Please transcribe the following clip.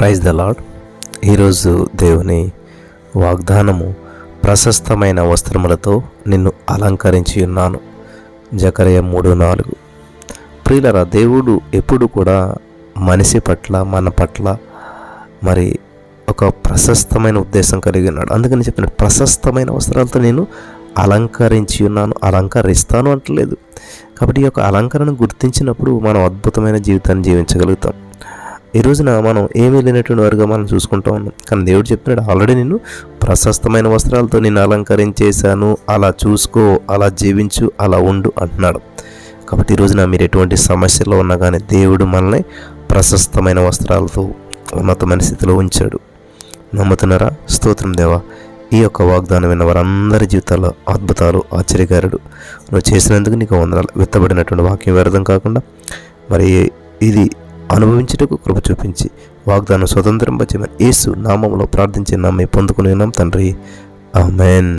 Praise the lord ఈరోజు దేవుని వాగ్దానము ప్రశస్తమైన వస్త్రములతో నిన్ను అలంకరించి ఉన్నాను. జకరయ మూడు నాలుగు. ప్రియులరా దేవుడు ఎప్పుడు కూడా మనిషి పట్ల మన పట్ల మరి ఒక ప్రశస్తమైన ఉద్దేశం కలిగి ఉన్నాడు. అందుకని చెప్పిన ప్రశస్తమైన వస్త్రాలతో నేను అలంకరించి ఉన్నాను అలంకరిస్తాను అంటలేదు. కాబట్టి ఈ యొక్క అలంకరణ గుర్తించినప్పుడు మనం అద్భుతమైన జీవితాన్ని జీవించగలుగుతాం. ఈ రోజున మనం ఏమీ లేనటువంటి వారుగా మనం చూసుకుంటా ఉన్నాం. కానీ దేవుడు చెప్తున్నాడు ఆల్రెడీ నేను ప్రశస్తమైన వస్త్రాలతో నేను అలంకరించేశాను. అలా చూసుకో అలా జీవించు అలా ఉండు అంటున్నాడు. కాబట్టి ఈ రోజున మీరు ఎటువంటి సమస్యలో ఉన్నా కానీ దేవుడు మనల్ని ప్రశస్తమైన వస్త్రాలతో ఉన్నతమైన స్థితిలో ఉంచాడు. నమ్ముతున్నారా? స్తోత్రం దేవా. ఈ యొక్క వాగ్దానం విన్న వారందరి జీవితాల్లో అద్భుతాలు ఆశ్చర్యకారుడు. నువ్వు చేసినందుకు నీకు వందనాలు. విత్తబడినటువంటి వాక్యం వ్యర్థం కాకుండా మరి ఇది అనుభవించుటకు కృప చూపించి వాగ్దానం స్వతంత్రం వచ్చి యేసు నామంలో ప్రార్థించి నమ్మి పొందుకునేనాం తండ్రి. ఆమెన్.